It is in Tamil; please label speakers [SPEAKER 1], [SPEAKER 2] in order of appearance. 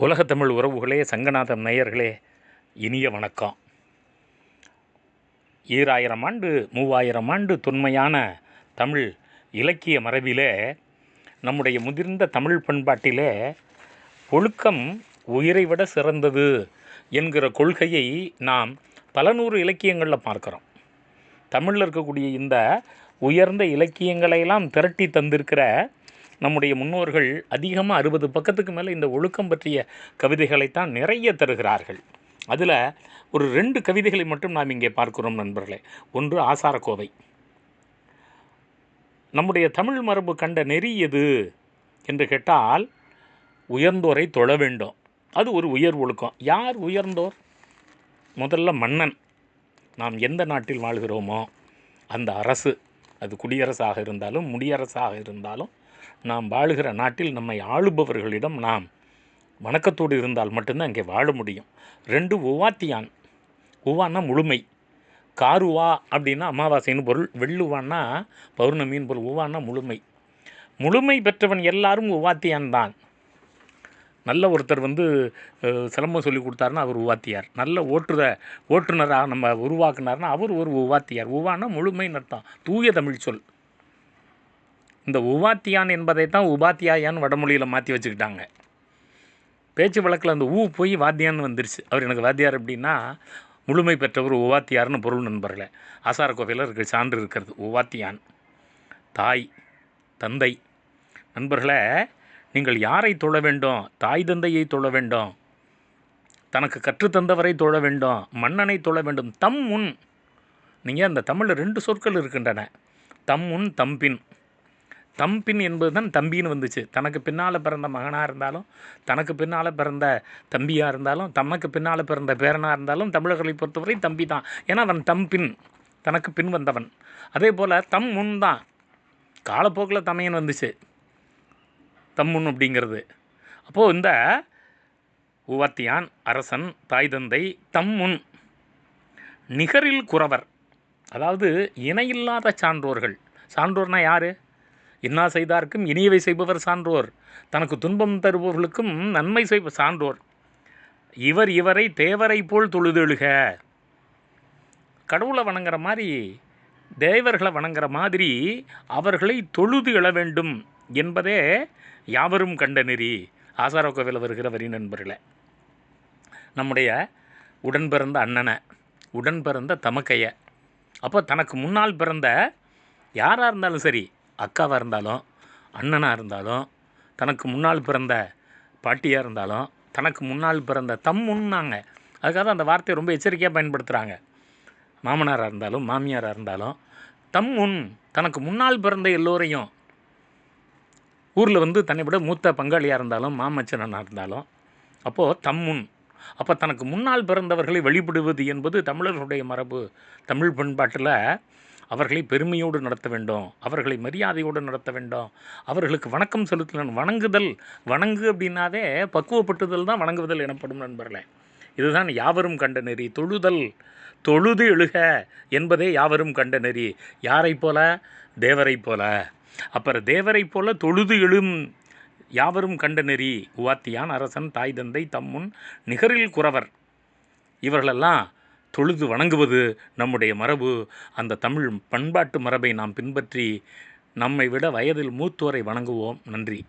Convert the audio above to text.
[SPEAKER 1] உலகத்தமிழ் உறவுகளே சங்கநாதம் நேயர்களே இனிய வணக்கம். ஈராயிரம் ஆண்டு மூவாயிரம் ஆண்டு தொன்மையான தமிழ் இலக்கிய மரபிலே நம்முடைய முதிர்ந்த தமிழ் பண்பாட்டிலே ஒழுக்கம் உயிரை விட சிறந்தது என்கிற கொள்கையை நாம் பல நூறு இலக்கியங்களில் பார்க்குறோம். தமிழில் இருக்கக்கூடிய இந்த உயர்ந்த இலக்கியங்களையெல்லாம் திரட்டி தந்திருக்கிற நம்முடைய முன்னோர்கள் அதிகமாக அறுபது பக்கத்துக்கு மேலே இந்த ஒழுக்கம் பற்றிய கவிதைகளைத்தான் நிறைய தருகிறார்கள். அதில் ஒரு ரெண்டு கவிதைகளை மட்டும் நாம் இங்கே பார்க்கிறோம் நண்பர்களே. ஒன்று ஆசாரக்கோவை. நம்முடைய தமிழ் மரபு கண்ட நெறி எது? என்று கேட்டால் உயர்ந்தோரை தொழ வேண்டும். அது ஒரு உயர் ஒழுக்கம். யார் உயர்ந்தோர்? முதல்ல மன்னன். நாம் எந்த நாட்டில் வாழ்கிறோமோ அந்த அரசு. அது குடியரசாக இருந்தாலும் முடியரசாக இருந்தாலும் நாம் வாழுகிற நாட்டில் நம்மை ஆளுபவர்களிடம் நாம் வணக்கத்தோடு இருந்தால் மட்டும்தான் அங்கே வாழ முடியும். ரெண்டு உவாத்தியான் உவான்னா முழுமை. காருவா அப்படின்னா அமாவாசைன்னு பொருள். வெள்ளுவான்னா பௌர்ணமின்னு பொருள். உவான்னா முழுமை. முழுமை பெற்றவன் எல்லாரும் உவாத்தியான் தான். நல்ல ஒருத்தர் வந்து சிலம்பம் சொல்லி கொடுத்தாருன்னா அவர் உவாத்தியார் நல்ல ஓட்டுற ஓட்டுநராக நம்ம உருவாக்குனார்னா அவர் ஒரு உவாத்தியார் உவான்னா முழுமைன்னு அர்த்தம். தூய தமிழ் சொல். இந்த உவாத்தியான் என்பதை தான் உபாத்தியாயான் வடமொழியில் மாற்றி வச்சுக்கிட்டாங்க. பேச்சு வழக்கில் அந்த ஊ போய் வாத்தியான்னு வந்துருச்சு. அவர் எனக்கு வாத்தியார் அப்படின்னா முழுமை பெற்றவர் உவாத்தியார்னு பொருள் நண்பர்களே. ஆசார கோவையில் இருக்க சான்று இருக்கிறது உவாத்தியான் தாய் தந்தை. நண்பர்களே நீங்கள் யாரை தொழ வேண்டும்? தாய் தந்தையை தொழ வேண்டும். தனக்கு கற்றுத்தந்தவரை தொழ வேண்டும். மன்னனை தொழ வேண்டும். தம் முன் நீங்கள் அந்த தமிழில் ரெண்டு சொற்கள் இருக்கின்றன. தம் முன் தம்பின் தம்பின் என்பது தான் தம்பின்னு வந்துச்சு. தனக்கு பின்னால் பிறந்த மகனாக இருந்தாலும் தனக்கு பின்னால் பிறந்த தம்பியாக இருந்தாலும் தமக்கு பின்னால் பிறந்த பேரனாக இருந்தாலும் தமிழர்களை பொறுத்தவரை தம்பி தான் ஏன்னா அவன் தம்பின் தனக்கு பின் வந்தவன். அதே போல் தம் முன் தான். காலப்போக்கில் தமையன் வந்துச்சு. தம்முன் அப்படிங்கிறது. அப்போது இந்த உவத்தியான் அரசன் தாய் தந்தை தம்முன் நிகரில் குறவர். அதாவது இணையில்லாத சான்றோர்கள். சான்றோர்னா யார்? இன்னா செய்தார்க்கும் இனியவை செய்பவர் சான்றோர். தனக்கு துன்பம் தருபவர்களுக்கும் நன்மை செய்வ சான்றோர். இவர் இவரை தேவரை போல் தொழுதெழுக. கடவுளை வணங்குற மாதிரி தேவர்களை வணங்குற மாதிரி அவர்களை தொழுது எழ வேண்டும் என்பதே யாவரும் கண்ட நெறி. ஆசாரோ கோவிலில் வருகிற வரி நண்பர்களை நம்முடைய உடன் பிறந்த அண்ணனை உடன் பிறந்த தமக்கைய அப்போ தனக்கு முன்னால் பிறந்த யாராக இருந்தாலும் சரி அக்காவாக இருந்தாலும் அண்ணனாக இருந்தாலும் தனக்கு முன்னால் பிறந்த பாட்டியாக இருந்தாலும் தனக்கு முன்னால் பிறந்த தம்முன்னாங்க. அதுக்காக தான் அந்த வார்த்தையை ரொம்ப எச்சரிக்கையாக பயன்படுத்துகிறாங்க மாமனாராக இருந்தாலும் மாமியாராக இருந்தாலும் தம் முன் தனக்கு முன்னால் பிறந்த எல்லோரையும் ஊரில் வந்து தன்னை விட மூத்த பங்காளியாக இருந்தாலும் மாமச்சனாக இருந்தாலும் அப்போது தம் முன் அப்போ தனக்கு முன்னால் பிறந்தவர்களை வழிபடுவது என்பது தமிழர்களுடைய மரபு. தமிழ் பண்பாட்டில் அவர்களை பெருமையோடு நடத்த வேண்டும். அவர்களை மரியாதையோடு நடத்த வேண்டும். அவர்களுக்கு வணக்கம் செலுத்தலாம் வணங்குதல் வணங்கு அப்படின்னாவே பக்குவப்பட்டுதல் தான் வணங்குதல் எனப்படும் நண்பர்களே. இதுதான் யாவரும் கண்ட நெறி. தொழுதல் தொழுது எழுக என்பதே யாவரும் கண்ட நெறி. யாரைப் போல? தேவரைப் போல. அப்புறம் தேவரைப் போல தொழுது எழும் யாவரும் கண்ட நெறி. உவாத்தியான் அரசன் தாய் தந்தை தம்முன் நிகரில் குறவர். இவர்களெல்லாம் தொழுது வணங்குவது நம்முடைய மரபு. அந்த தமிழ் பண்பாட்டு மரபை நாம் பின்பற்றி நம்மை விட வயதில் மூத்தோரை வணங்குவோம். நன்றி.